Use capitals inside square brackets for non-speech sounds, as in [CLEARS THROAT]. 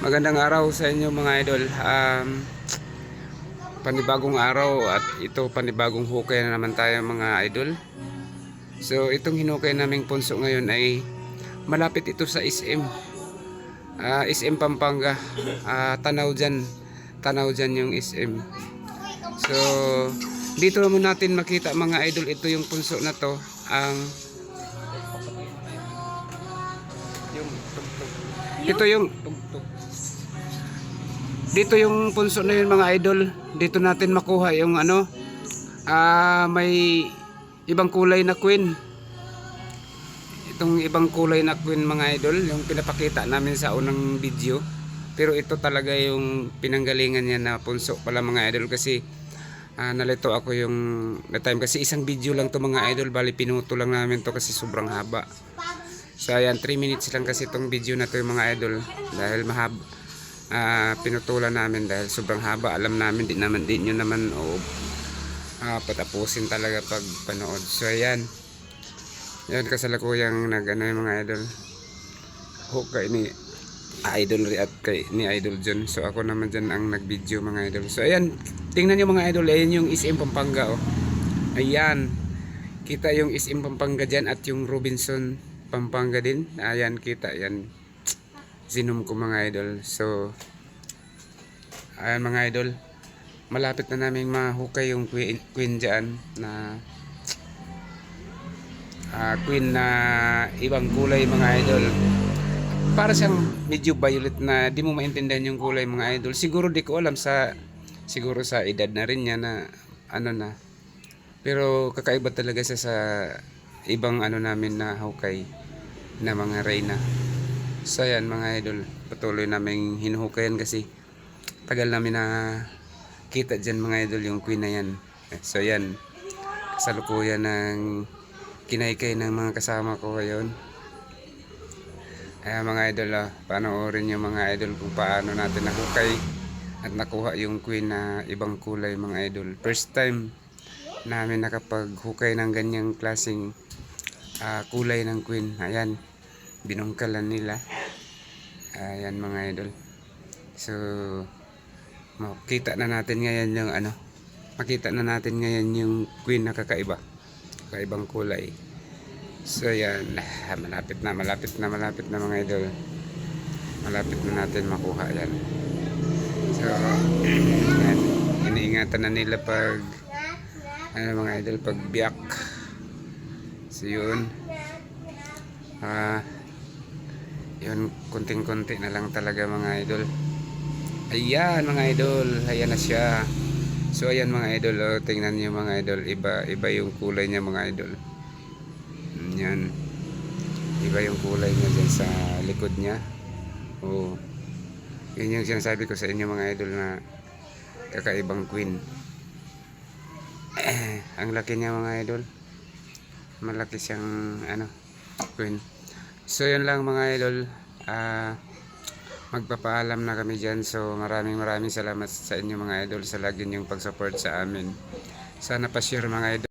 Magandang araw sa inyo mga idol. Um, panibagong araw at ito panibagong hukay na naman tayo mga idol. So itong hinukay naming punso ngayon ay malapit ito sa SM. Ah, SM Pampanga. Ah, tanaw dyan. Tanaw dyan yung SM. So dito mo natin makita mga idol ito yung punso na to ang yung tugtog. Ito yung tugtog. Dito yung punso na yun mga idol. Dito natin makuha yung ano ah may ibang kulay na queen. Itong ibang kulay na queen mga idol, yung pinapakita namin sa unang video. Pero ito talaga yung pinanggalingan niya na punso pala mga idol kasi ah, nalito ako yung na time kasi isang video lang to mga idol bali pinuto lang namin to kasi sobrang haba. So ayan 3 minutes lang kasi itong video na to yung mga idol. Dahil mahaba ah, pinutulan namin dahil sobrang haba. Alam namin di naman di nyo naman o ah, patapusin talaga pag panood. So ayan. Yan kasalukuyang nag ano yung mga idol. Hook kay ni idol at kay ni idol John. So ako naman dyan ang nag video mga idol. So ayan tingnan nyo mga idol ayan yung SM Pampanga oh. Ayan. Kita yung SM Pampanga dyan at yung Robinson Pampanga din ayan kita yan Zinom ko mga idol. So, ayan mga idol. Malapit na namin mahukay yung queen, queen dyan na ah, queen na ibang kulay mga idol. Para siyang medyo violet na di mo maintindihan yung kulay mga idol. Siguro di ko alam sa siguro sa edad na rin niya na ano na. Pero kakaiba talaga siya sa ibang ano namin na hukay na mga reyna. So ayan mga idol, patuloy namin hinuhukayan kasi tagal namin na kita dyan mga idol yung queen na yan. So ayan, kasalukuyan ng kinaykay ng mga kasama ko ngayon. Ayan mga idol, ah, panoorin yung mga idol kung paano natin nahukay at nakuha yung queen na ibang kulay mga idol. First time namin nakapaghukay ng ganyang klaseng ah, kulay ng queen. Ayan, binungkalan nila. Ayan mga idol. So, makita na natin ngayon yung ano, makita na natin ngayon yung queen na kakaiba. Kakaibang kulay. So, yan. Ah, Malapit na, malapit na, malapit na mga idol. Malapit na natin makuha yan. So, [CLEARS THROAT] yan. Iniingatan na nila pag ano mga idol, pag biyak. So, yun. Ah, yun, kunting-kunti na lang talaga mga idol. Ayan mga idol, ayan na siya. So ayan mga idol, oh, tingnan niyo mga idol, iba iba yung kulay niya mga idol. Yan. Iba yung kulay niya dyan sa likod niya. Oh. Yun yung sinasabi ko sa inyo mga idol na kakaibang queen. [CLEARS THROAT] Ang laki niya mga idol. Malaki siyang ano, queen. So yun lang mga idol. Ah magpapaalam na kami dyan. So maraming maraming salamat sa inyo mga idol sa lagi niyong pag-support sa amin. Sana pa-share mga idol.